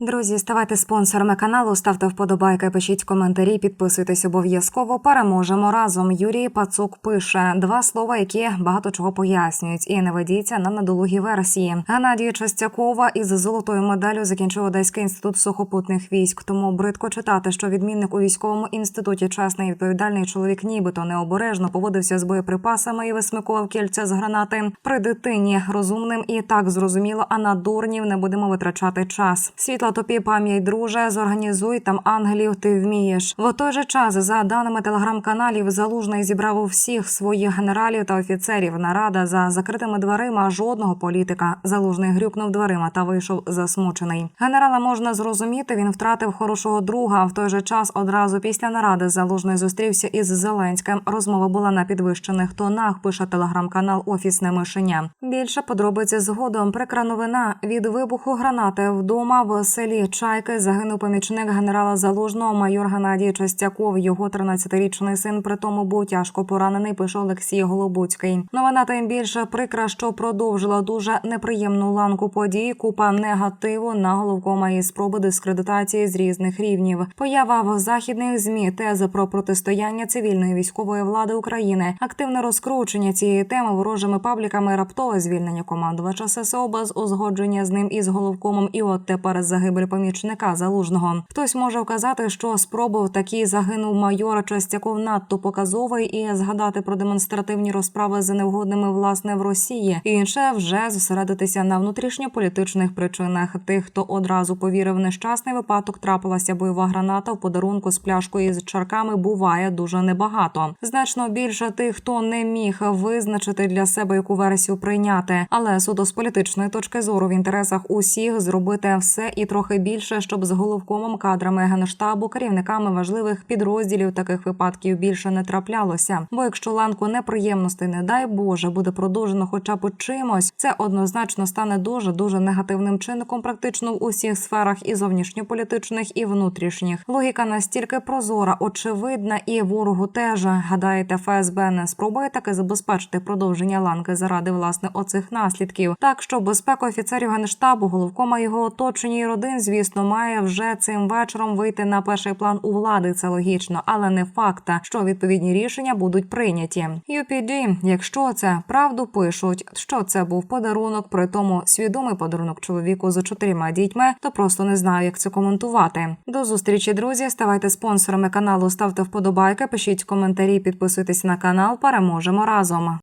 Друзі, ставайте спонсорами каналу, ставте вподобайки, пишіть коментарі, підписуйтесь обов'язково. Переможемо разом. Юрій Пацук пише два слова, які багато чого пояснюють, і не ведіться на недолугі версії. Геннадій Частякова із золотою медаллю закінчив Одеський інститут сухопутних військ. Тому бридко читати, що відмінник у військовому інституті чесний і відповідальний чоловік, нібито необережно поводився з боєприпасами і висмикував кільця з гранати при дитині розумним і так зрозуміло. А на дурнів не будемо витрачати час. Світла топі пам'ять, друже, зорганізуй там ангелів. Ти вмієш. В той же час, за даними телеграм-каналів, залужний зібрав у всіх своїх генералів та офіцерів. Нарада за закритими дверима жодного політика. Залужний грюкнув дверима та вийшов засмучений. Генерала можна зрозуміти. Він втратив хорошого друга. В той же час одразу після наради залужний зустрівся із Зеленським. Розмова була на підвищених тонах. Пише телеграм-канал Офісне мишеня. Більше подробиці згодом. Прикра новина від вибуху гранати вдома в селі Чайки загинув помічник генерала Залужного майор Геннадій Частяков. Його 13-річний син при тому був тяжко поранений. Пише Олексій Голобуцький. Новина тим більше прикра, що продовжила дуже неприємну ланку подій. Купа негативу на головкома і спроби дискредитації з різних рівнів. Поява в західних змі тези про протистояння цивільної військової влади України, активне розкручення цієї теми ворожими пабліками, раптове звільнення командувача ССО без узгодження з ним із головкомом. І от тепер загибель помічника залужного. Хтось може вказати, що спробував такий загинув майор Частяков надто показовий і згадати про демонстративні розправи за невгодними власне в Росії. Інше вже зосередитися на внутрішньополітичних причинах. Тих, хто одразу повірив в нещасний випадок, трапилася бойова граната в подарунку з пляшкою з чарками. Буває дуже небагато. Значно більше тих, хто не міг визначити для себе яку версію прийняти, але суто з політичної точки зору в інтересах усіх зробити все і трохи більше, щоб з головкомом кадрами генштабу, керівниками важливих підрозділів таких випадків більше не траплялося. Бо якщо ланку неприємностей, не дай Боже, буде продовжено хоча б чимось, це однозначно стане дуже дуже негативним чинником, практично в усіх сферах і зовнішньополітичних, і внутрішніх. Логіка настільки прозора, очевидна, і ворогу теж гадаєте, ФСБ не спробує таки забезпечити продовження ланки заради власне оцих наслідків. Так що безпека офіцерів генштабу, головкома його оточення і родин, звісно, має вже цим вечором вийти на перший план у влади. Це логічно, але не факта, що відповідні рішення будуть прийняті. UPD, якщо це правду пишуть, що це був подарунок, при тому свідомий подарунок чоловіку з чотирма дітьми, то просто не знаю, як це коментувати. До зустрічі, друзі. Ставайте спонсорами каналу, ставте вподобайки, пишіть коментарі, підписуйтесь на канал. Переможемо разом.